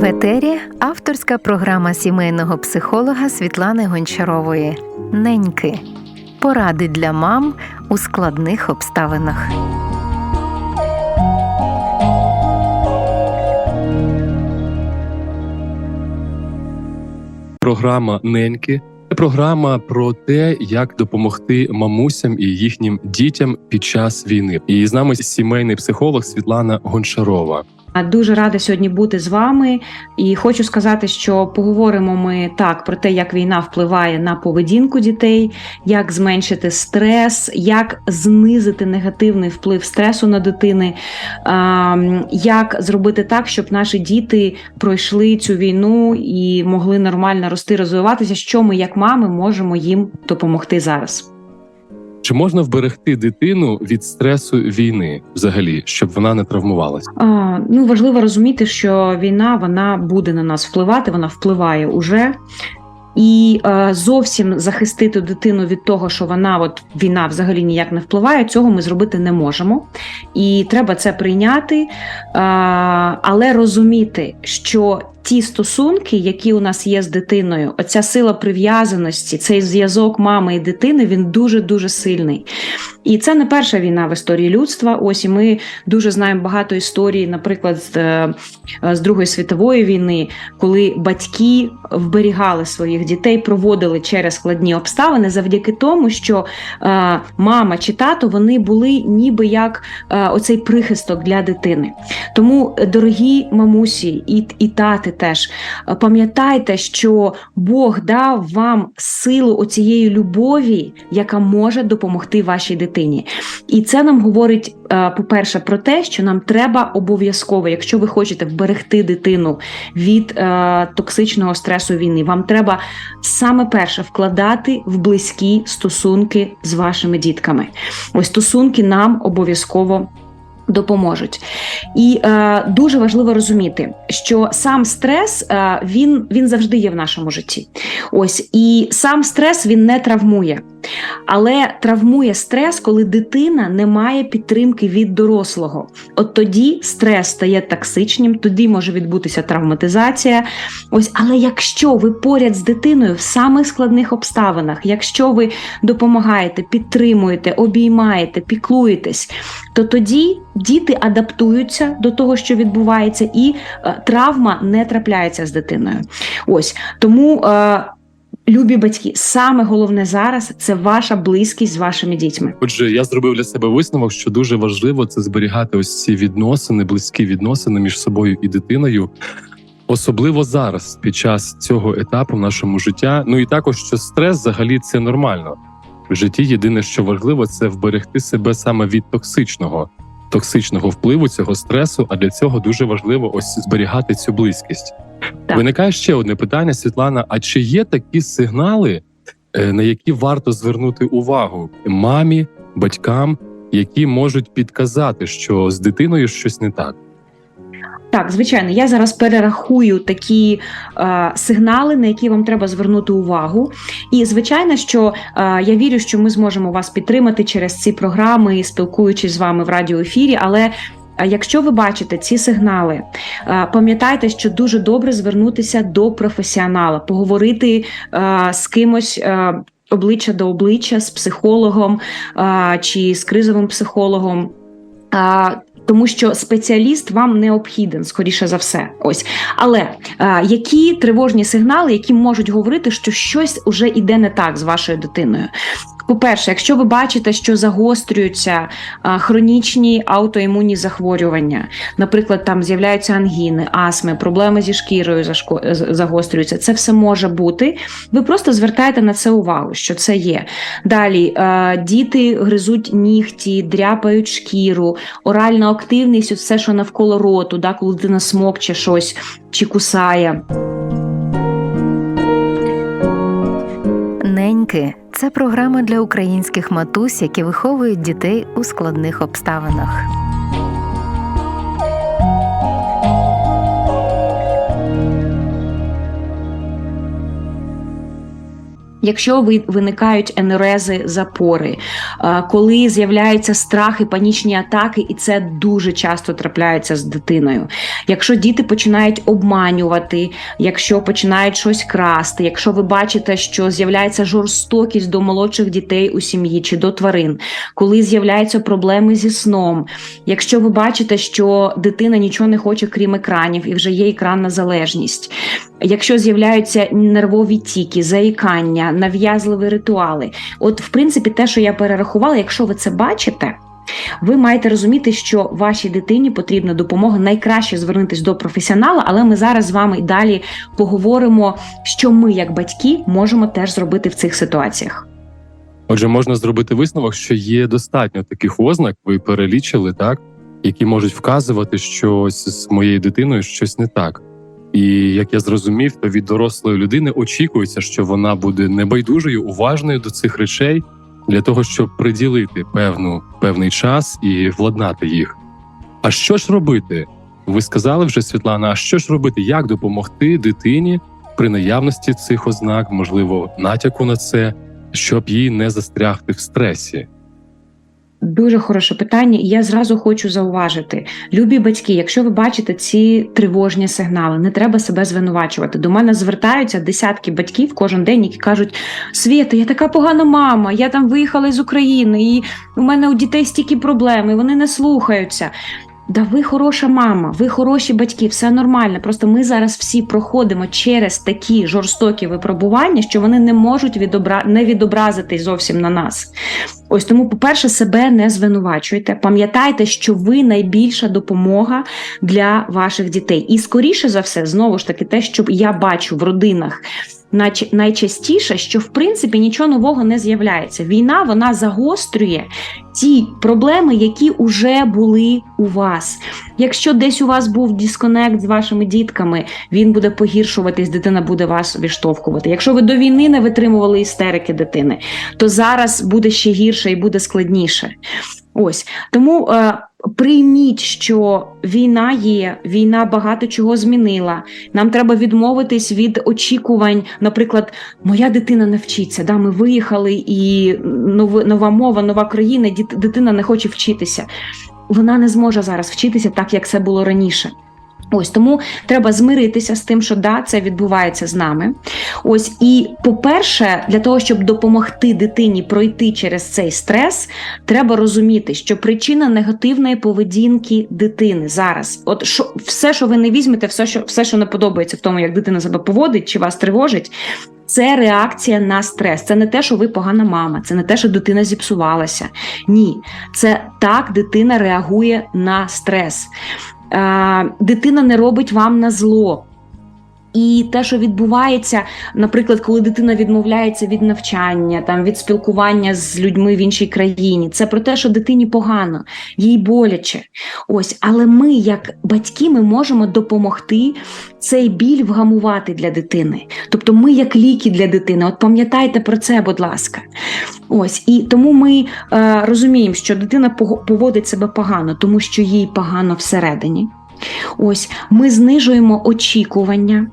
В етері авторська програма сімейного психолога Світлани Гончарової Неньки. Поради для мам у складних обставинах. Програма Неньки програма про те, як допомогти мамусям і їхнім дітям під час війни. І з нами сімейний психолог Світлана Гончарова. Дуже рада сьогодні бути з вами, і хочу сказати, що поговоримо ми так про те, як війна впливає на поведінку дітей, як зменшити стрес, як знизити негативний вплив стресу на дитини, як зробити так, щоб наші діти пройшли цю війну і могли нормально рости, розвиватися. Що ми, як мами, можемо їм допомогти зараз. Чи можна вберегти дитину від стресу війни взагалі, щоб вона не травмувалася? А, Ну важливо розуміти, що війна вона буде на нас впливати, вона впливає уже. І е, зовсім захистити дитину від того, що вона от війна взагалі ніяк не впливає, цього ми зробити не можемо. І треба це прийняти, е, але розуміти, що ті стосунки, які у нас є з дитиною, оця сила прив'язаності, цей зв'язок мами і дитини, він дуже дуже сильний. І це не перша війна в історії людства. Ось і ми дуже знаємо багато історій, наприклад, з, е, з Другої світової війни, коли батьки вберігали своїх дітей, проводили через складні обставини завдяки тому, що е, мама чи тато вони були ніби як е, оцей прихисток для дитини. Тому, дорогі мамусі і, і тати, теж пам'ятайте, що Бог дав вам силу оцієї любові, яка може допомогти вашій дитині дитині. І це нам говорить, е, по-перше, про те, що нам треба обов'язково, якщо ви хочете вберегти дитину від е, токсичного стресу війни, вам треба саме перше вкладати в близькі стосунки з вашими дітками. Ось стосунки нам обов'язково допоможуть. І е, дуже важливо розуміти, що сам стрес е, він він завжди є в нашому житті. Ось і сам стрес він не травмує, але травмує стрес, коли дитина не має підтримки від дорослого. От тоді стрес стає токсичним, тоді може відбутися травматизація. Ось, але якщо ви поряд з дитиною в самих складних обставинах, якщо ви допомагаєте, підтримуєте, обіймаєте, піклуєтесь, то тоді діти адаптуються до того, що відбувається, і е, травма не трапляється з дитиною. Ось тому. Любі батьки, саме головне зараз це ваша близькість з вашими дітьми. Отже, я зробив для себе висновок, що дуже важливо це зберігати ось ці відносини, близькі відносини між собою і дитиною, особливо зараз, під час цього етапу в нашому життя. Ну і також що стрес взагалі це нормально в житті. Єдине, що важливо, це вберегти себе саме від токсичного токсичного впливу цього стресу. А для цього дуже важливо ось зберігати цю близькість. Так. Виникає ще одне питання, Світлана: а чи є такі сигнали, е, на які варто звернути увагу мамі, батькам, які можуть підказати, що з дитиною щось не так? Так, звичайно, я зараз перерахую такі е, сигнали, на які вам треба звернути увагу. І звичайно, що е, я вірю, що ми зможемо вас підтримати через ці програми, спілкуючись з вами в радіоефірі. Але якщо ви бачите ці сигнали, е, пам'ятайте, що дуже добре звернутися до професіонала, поговорити е, з кимось. Е, Обличчя до обличчя з психологом чи з кризовим психологом. Тому що спеціаліст вам необхіден, скоріше за все. Ось. Але а, які тривожні сигнали, які можуть говорити, що щось уже іде не так з вашою дитиною? По-перше, якщо ви бачите, що загострюються хронічні аутоімунні захворювання, наприклад, там з'являються ангіни, астми, проблеми зі шкірою загострюються, це все може бути. Ви просто звертаєте на це увагу, що це є. Далі діти гризуть нігті, дряпають шкіру, оральна активність, все, що навколо роту, да, коли дитина смокче щось чи кусає. Неньки це програма для українських матусь, які виховують дітей у складних обставинах. Якщо ви виникають енерези запори, е, коли з'являються страхи, панічні атаки, і це дуже часто трапляється з дитиною. Якщо діти починають обманювати, якщо починають щось красти, якщо ви бачите, що з'являється жорстокість до молодших дітей у сім'ї чи до тварин, коли з'являються проблеми зі сном, якщо ви бачите, що дитина нічого не хоче крім екранів, і вже є екранна залежність. Якщо з'являються нервові тіки, заїкання, нав'язливі ритуали, от в принципі, те, що я перерахувала, якщо ви це бачите, ви маєте розуміти, що вашій дитині потрібна допомога. Найкраще звернутися до професіонала, але ми зараз з вами і далі поговоримо, що ми, як батьки, можемо теж зробити в цих ситуаціях. Отже, можна зробити висновок, що є достатньо таких ознак, ви перелічили, так, які можуть вказувати, що з моєю дитиною щось не так. І як я зрозумів, то від дорослої людини очікується, що вона буде небайдужою, уважною до цих речей для того, щоб приділити певну певний час і владнати їх. А що ж робити? Ви сказали вже, Світлана, а що ж робити? Як допомогти дитині при наявності цих ознак, можливо, натяку на це, щоб їй не застрягти в стресі? Дуже хороше питання, і я зразу хочу зауважити: любі батьки, якщо ви бачите ці тривожні сигнали, не треба себе звинувачувати. До мене звертаються десятки батьків кожен день, які кажуть: Свята, я така погана мама, я там виїхала з України, і у мене у дітей стільки проблем, і вони не слухаються. Да, ви хороша мама, ви хороші батьки, все нормально. Просто ми зараз всі проходимо через такі жорстокі випробування, що вони не можуть відобра... не відобразитись зовсім на нас. Ось тому, по-перше, себе не звинувачуйте. Пам'ятайте, що ви найбільша допомога для ваших дітей. І скоріше за все, знову ж таки, те, що я бачу в родинах. Найчастіше, що в принципі нічого нового не з'являється. Війна вона загострює ті проблеми, які вже були у вас. Якщо десь у вас був дисконект з вашими дітками, він буде погіршуватись, дитина буде вас відштовхувати. Якщо ви до війни не витримували істерики дитини, то зараз буде ще гірше і буде складніше. Ось тому е, прийміть, що війна є, війна багато чого змінила. Нам треба відмовитись від очікувань. Наприклад, моя дитина не вчиться. Да, Ми виїхали, і нова, нова мова, нова країна, дитина не хоче вчитися. Вона не зможе зараз вчитися так, як це було раніше. Ось тому треба змиритися з тим, що да, це відбувається з нами. Ось і по-перше, для того, щоб допомогти дитині пройти через цей стрес, треба розуміти, що причина негативної поведінки дитини зараз, от що все, що ви не візьмете, все, що все, що не подобається в тому, як дитина себе поводить чи вас тривожить. Це реакція на стрес. Це не те, що ви погана мама, це не те, що дитина зіпсувалася. Ні, це так дитина реагує на стрес. Дитина не робить вам на зло. І те, що відбувається, наприклад, коли дитина відмовляється від навчання, там від спілкування з людьми в іншій країні, це про те, що дитині погано, їй боляче. Ось, але ми, як батьки, ми можемо допомогти цей біль вгамувати для дитини. Тобто, ми як ліки для дитини. От пам'ятайте про це, будь ласка. Ось і тому ми е, розуміємо, що дитина поводить себе погано, тому що їй погано всередині. Ось ми знижуємо очікування.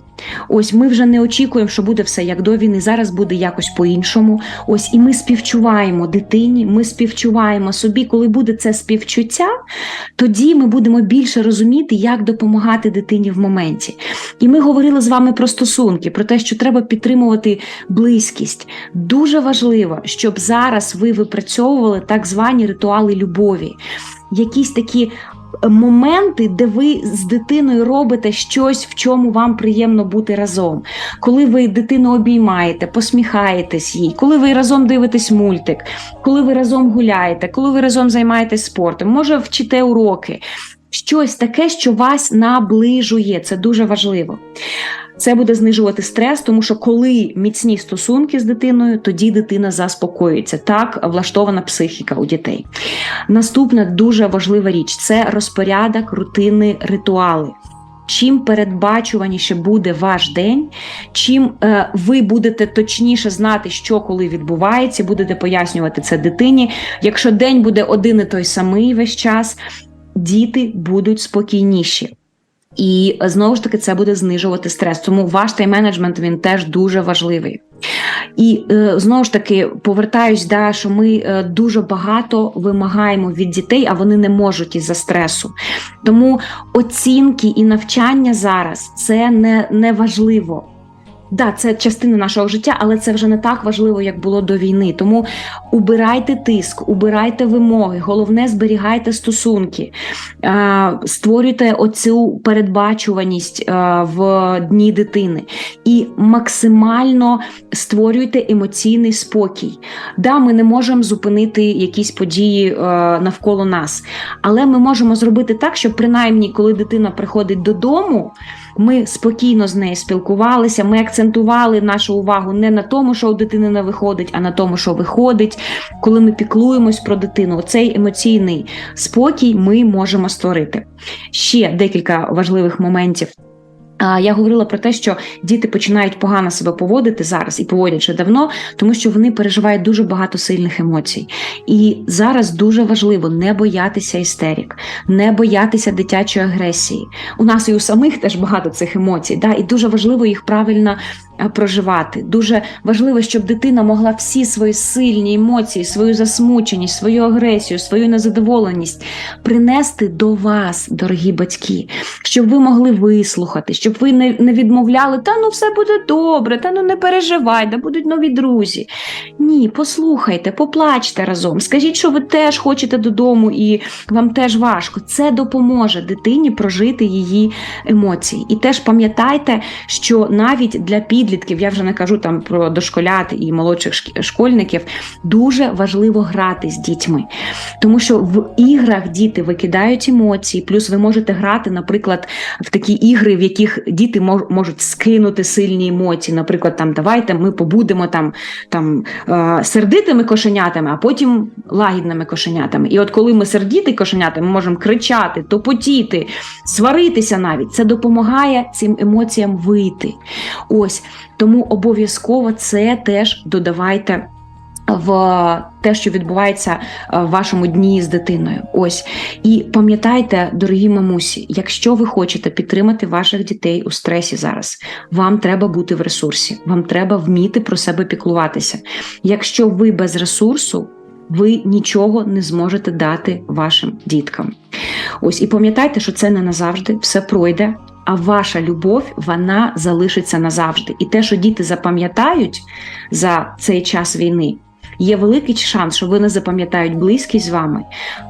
Ось ми вже не очікуємо, що буде все як до війни. Зараз буде якось по-іншому. Ось і ми співчуваємо дитині, ми співчуваємо собі. Коли буде це співчуття, тоді ми будемо більше розуміти, як допомагати дитині в моменті. І ми говорили з вами про стосунки, про те, що треба підтримувати близькість. Дуже важливо, щоб зараз ви випрацьовували так звані ритуали любові. Якісь такі моменти, де ви з дитиною робите щось, в чому вам приємно бути разом. Коли ви дитину обіймаєте, посміхаєтесь їй, коли ви разом дивитесь мультик, коли ви разом гуляєте, коли ви разом займаєтесь спортом, може вчите уроки. Щось таке, що вас наближує, це дуже важливо. Це буде знижувати стрес, тому що коли міцні стосунки з дитиною, тоді дитина заспокоюється. Так влаштована психіка у дітей. Наступна дуже важлива річ це розпорядок, рутини, ритуали. Чим передбачуваніше буде ваш день, чим е, ви будете точніше знати, що коли відбувається, будете пояснювати це дитині. Якщо день буде один і той самий весь час, діти будуть спокійніші. І знову ж таки це буде знижувати стрес. Тому ваш тайм-менеджмент він теж дуже важливий. І е, знову ж таки повертаюсь, да, що ми е, дуже багато вимагаємо від дітей, а вони не можуть із-за стресу. Тому оцінки і навчання зараз це не, не важливо. Да, це частина нашого життя, але це вже не так важливо, як було до війни. Тому убирайте тиск, убирайте вимоги, головне зберігайте стосунки, е, створюйте оцю передбачуваність е, в дні дитини і максимально створюйте емоційний спокій. Да, ми не можемо зупинити якісь події е, навколо нас, але ми можемо зробити так, щоб принаймні, коли дитина приходить додому. Ми спокійно з нею спілкувалися. Ми акцентували нашу увагу не на тому, що у дитини не виходить, а на тому, що виходить. Коли ми піклуємось про дитину, цей емоційний спокій ми можемо створити. Ще декілька важливих моментів. Я говорила про те, що діти починають погано себе поводити зараз і поводять вже давно, тому що вони переживають дуже багато сильних емоцій. І зараз дуже важливо не боятися істерик, не боятися дитячої агресії. У нас і у самих теж багато цих емоцій, да? і дуже важливо їх правильно е, проживати. Дуже важливо, щоб дитина могла всі свої сильні емоції, свою засмученість, свою агресію, свою незадоволеність принести до вас, дорогі батьки, щоб ви могли вислухати, щоб ви не, не відмовляли, та ну все буде добре, та ну не переживай, да будуть нові друзі. Ні, послухайте, поплачте разом. Скажіть, що ви теж хочете додому і вам теж важко. Це допоможе дитині прожити її емоції. І теж пам'ятайте, що навіть для підлітків, я вже не кажу там про дошколят і молодших школьників, дуже важливо грати з дітьми. Тому що в іграх діти викидають емоції, плюс ви можете грати, наприклад, в такі ігри, в яких діти мож- можуть скинути сильні емоції. Наприклад, там давайте ми побудемо там, там е, сердитими кошенятами, а потім лагідними кошенятами. І от коли ми сердіти кошенята, ми можемо кричати, топотіти, сваритися навіть. Це допомагає цим емоціям вийти. Ось тому обов'язково це теж додавайте. В те, що відбувається е, в вашому дні з дитиною, ось і пам'ятайте, дорогі мамусі, якщо ви хочете підтримати ваших дітей у стресі зараз, вам треба бути в ресурсі, вам треба вміти про себе піклуватися. Якщо ви без ресурсу, ви нічого не зможете дати вашим діткам. Ось і пам'ятайте, що це не назавжди, все пройде. А ваша любов вона залишиться назавжди. І те, що діти запам'ятають за цей час війни, є великий шанс, що вони запам'ятають близькість з вами,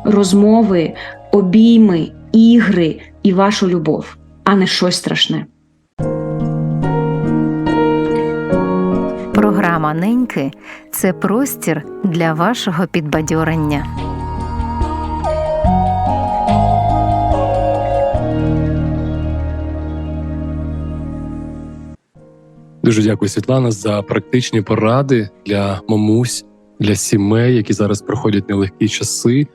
розмови, обійми, ігри і вашу любов, а не щось страшне. Програма Неньки це простір для вашого підбадьорення. Дуже дякую, Світлана, за практичні поради для мамусь, для сімей, які зараз проходять нелегкі часи.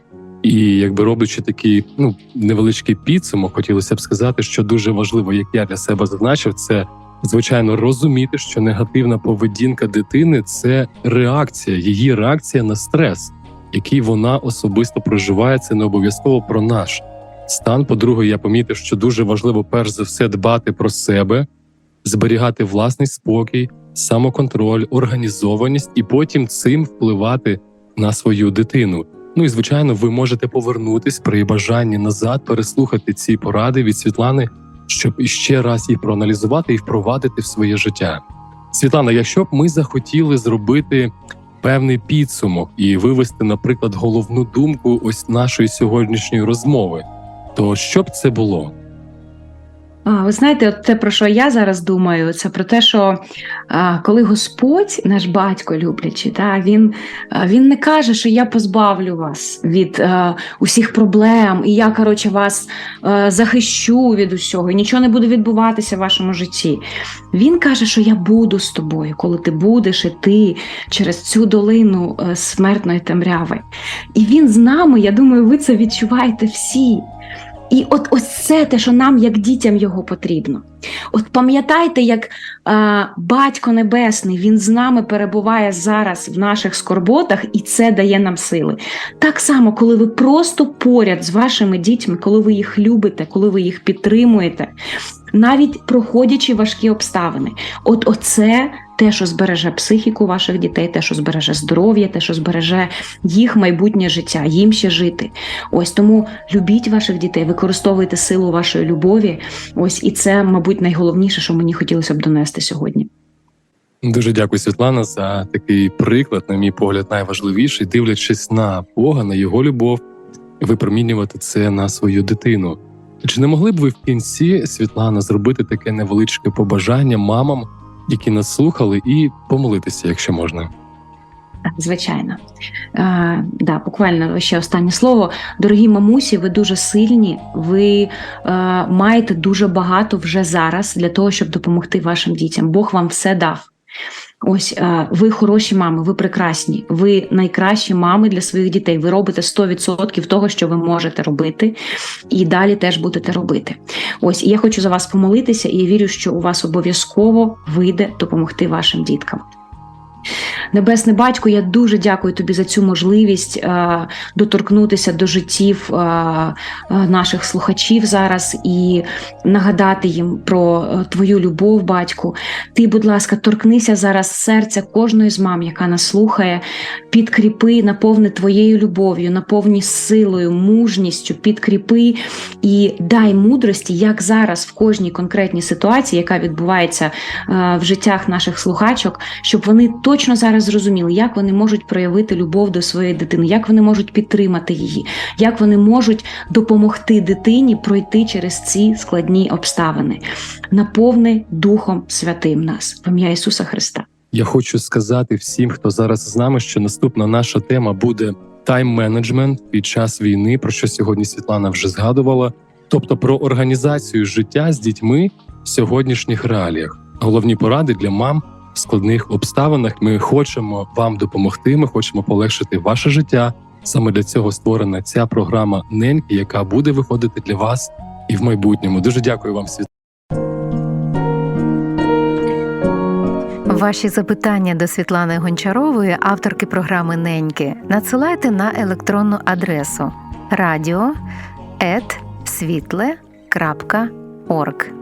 І якби роблячи такий ну невеличкий підсумок, хотілося б сказати, що дуже важливо, як я для себе зазначив, це звичайно розуміти, що негативна поведінка дитини це реакція, її реакція на стрес, який вона особисто проживає. Це не обов'язково про наш стан. По-друге, я помітив, що дуже важливо перш за все дбати про себе, зберігати власний спокій, самоконтроль, організованість, і потім цим впливати на свою дитину. Ну і звичайно, ви можете повернутись при бажанні назад, переслухати ці поради від Світлани, щоб іще раз їх проаналізувати і впровадити в своє життя. Світлана, якщо б ми захотіли зробити певний підсумок і вивести, наприклад, головну думку ось нашої сьогоднішньої розмови, то що б це було? Ви знаєте, от те, про що я зараз думаю, це про те, що коли Господь, наш батько люблячий, та, він, він не каже, що я позбавлю вас від усіх проблем, і я, коротше, вас захищу від усього, і нічого не буде відбуватися в вашому житті. Він каже, що я буду з тобою, коли ти будеш іти через цю долину е, смертної темряви. І він з нами, я думаю, ви це відчуваєте всі. І от ось це те, що нам, як дітям, його потрібно. От пам'ятайте, як а, Батько Небесний, він з нами перебуває зараз в наших скорботах, і це дає нам сили. Так само, коли ви просто поряд з вашими дітьми, коли ви їх любите, коли ви їх підтримуєте, навіть проходячи важкі обставини, от оце те, що збереже психіку ваших дітей, те, що збереже здоров'я, те, що збереже їх майбутнє життя, їм ще жити. Ось тому любіть ваших дітей, використовуйте силу вашої любові. Ось і це, мабуть, найголовніше, що мені хотілося б донести сьогодні. Дуже дякую, Світлана, за такий приклад, на мій погляд, найважливіший, дивлячись на Бога, на його любов, випромінювати це на свою дитину. Чи не могли б ви в кінці, Світлана, зробити таке невеличке побажання мамам, які нас слухали, і помолитися, якщо можна? Звичайно, е, да, буквально ще останнє слово. Дорогі мамусі, ви дуже сильні. Ви е, маєте дуже багато вже зараз для того, щоб допомогти вашим дітям. Бог вам все дав. Ось е, ви хороші мами, ви прекрасні. Ви найкращі мами для своїх дітей. Ви робите 100% того, що ви можете робити, і далі теж будете робити. Ось я хочу за вас помолитися, і я вірю, що у вас обов'язково вийде допомогти вашим діткам. Небесний батько, я дуже дякую тобі за цю можливість е, доторкнутися до життів е, е, наших слухачів зараз і нагадати їм про твою любов, батьку. Ти, будь ласка, торкнися зараз серця кожної з мам, яка нас слухає, підкріпи, наповни твоєю любов'ю, наповні силою, мужністю, підкріпи і дай мудрості, як зараз в кожній конкретній ситуації, яка відбувається в життях наших слухачок, щоб вони точно зараз зрозуміли, як вони можуть проявити любов до своєї дитини, як вони можуть підтримати її, як вони можуть допомогти дитині пройти через ці складні обставини. Наповни Духом Святим нас в ім'я Ісуса Христа. Я хочу сказати всім, хто зараз з нами, що наступна наша тема буде тайм-менеджмент під час війни, про що сьогодні Світлана вже згадувала, тобто про організацію життя з дітьми в сьогоднішніх реаліях. Головні поради для мам складних обставинах. Ми хочемо вам допомогти. Ми хочемо полегшити ваше життя. Саме для цього створена ця програма Неньки, яка буде виходити для вас і в майбутньому. Дуже дякую вам, Світлана. Ваші запитання до Світлани Гончарової, авторки програми Неньки, надсилайте на електронну адресу radio.світле.орг